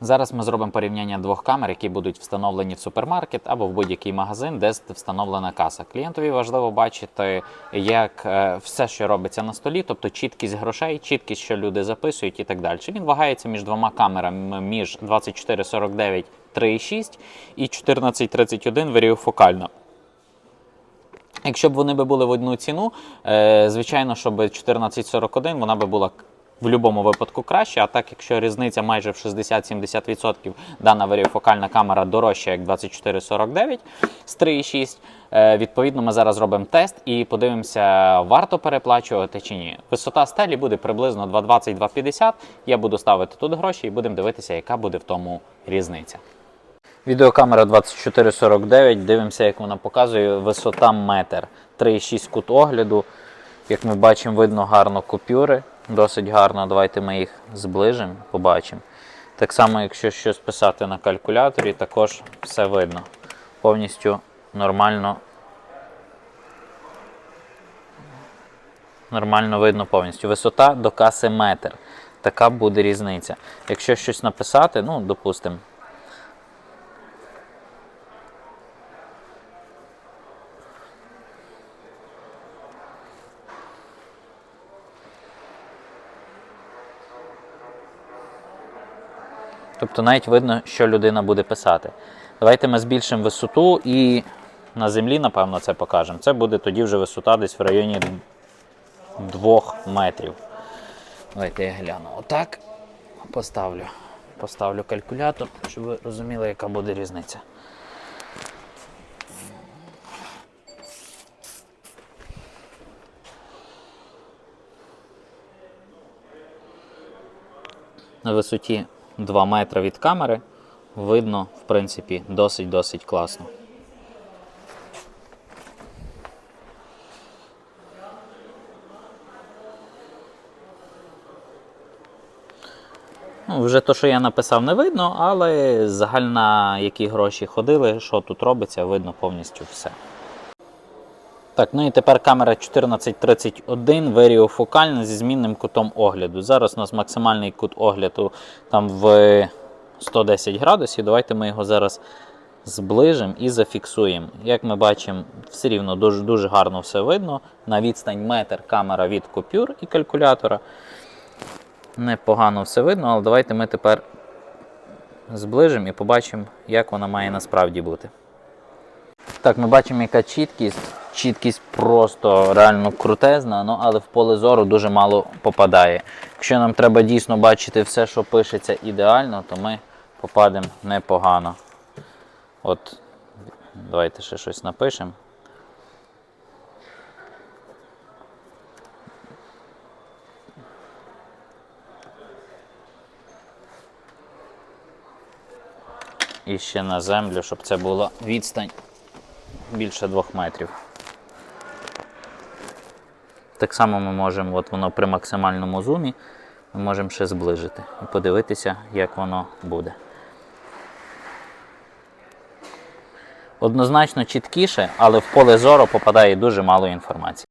Зараз ми зробимо порівняння двох камер, які будуть встановлені в супермаркет або в будь-який магазин, де встановлена каса. Клієнтові важливо бачити, як е, все, що робиться на столі, тобто чіткість грошей, чіткість, що люди записують і так далі. Він вагається між двома камерами між 2449 3,6 і 1431 варіофокально. Якщо б вони були в одну ціну, е, звичайно, щоб 1441 вона би була в будь-якому випадку краще. А так, якщо різниця майже в 60-70%, дана варіофокальна камера дорожча, як 2449 з 3,6, е, відповідно, ми зараз робимо тест і подивимося, варто переплачувати чи ні. Висота стелі буде приблизно 220-250. Я буду ставити тут гроші і будемо дивитися, яка буде в тому різниця. Відеокамера 2449, дивимося, як вона показує. Висота метр, 3,6 кут огляду. Як ми бачимо, видно гарно купюри. Досить гарно. Давайте ми їх зближимо, побачимо. Так само, якщо щось писати на калькуляторі, також все видно. Повністю нормально. Нормально видно повністю. Висота до каси метр. Така буде різниця. Якщо щось написати, ну, допустимо. Тобто навіть видно, що людина буде писати. Давайте ми збільшимо висоту і на землі, напевно, це покажемо. Це буде тоді вже висота десь в районі 2 метрів. Давайте я гляну. Отак поставлю. Поставлю калькулятор, щоб ви розуміли, яка буде різниця. на висоті 2 метри від камери видно, в принципі, досить-досить класно. Ну, вже то, що я написав, не видно, але загальна, які гроші ходили, що тут робиться, видно повністю все. Так, ну і тепер камера 1431 варіофокальна зі змінним кутом огляду. Зараз у нас максимальний кут огляду там в 110 градусів. Давайте ми його зараз зближимо і зафіксуємо. Як ми бачимо, все рівно дуже, дуже гарно все видно. На відстань метр камера від купюр і калькулятора. Непогано все видно, але давайте ми тепер зближимо і побачимо, як вона має насправді бути. Так, ми бачимо, яка чіткість. Чіткість просто реально крутезна, ну, але в поле зору дуже мало попадає. Якщо нам треба дійсно бачити все, що пишеться ідеально, то ми попадемо непогано. От, давайте ще щось напишемо. І ще на землю, щоб це була відстань більше двох метрів. Так само ми можемо, от воно при максимальному зумі, ми можемо ще зближити і подивитися, як воно буде. Однозначно чіткіше, але в поле зору попадає дуже мало інформації.